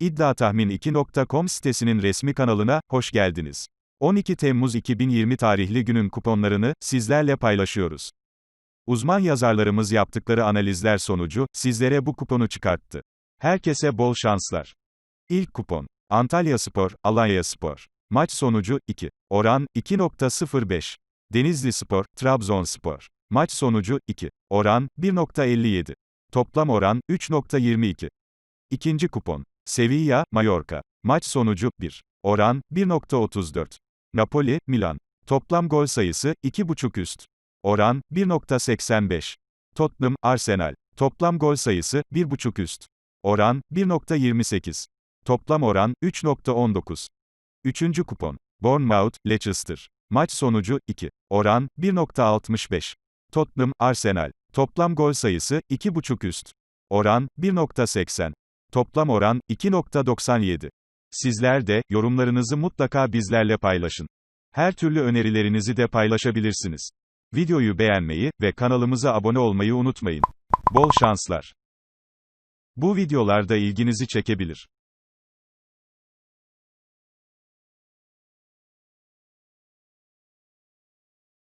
İddiatahmin2.com sitesinin resmi kanalına hoş geldiniz. 12 Temmuz 2020 tarihli günün kuponlarını sizlerle paylaşıyoruz. Uzman yazarlarımız yaptıkları analizler sonucu sizlere bu kuponu çıkarttı. Herkese bol şanslar. İlk kupon. Antalya Spor, Alanya Spor. Maç sonucu 2. Oran 2.05. Denizli Spor, Trabzonspor. Maç sonucu 2. Oran 1.57. Toplam oran 3.22. İkinci kupon. Sevilla, Mallorca. Maç sonucu 1. Oran 1.34. Napoli, Milan. Toplam gol sayısı 2.5 üst. Oran 1.85. Tottenham, Arsenal. Toplam gol sayısı 1.5 üst. Oran 1.28. Toplam oran 3.19. Üçüncü kupon. Bournemouth, Leicester. Maç sonucu 2. Oran 1.65. Tottenham, Arsenal. Toplam gol sayısı 2.5 üst. Oran 1.80. Toplam oran 2.97. Sizler de yorumlarınızı mutlaka bizlerle paylaşın. Her türlü önerilerinizi de paylaşabilirsiniz. Videoyu beğenmeyi ve kanalımıza abone olmayı unutmayın. Bol şanslar. Bu videolarda ilginizi çekebilir.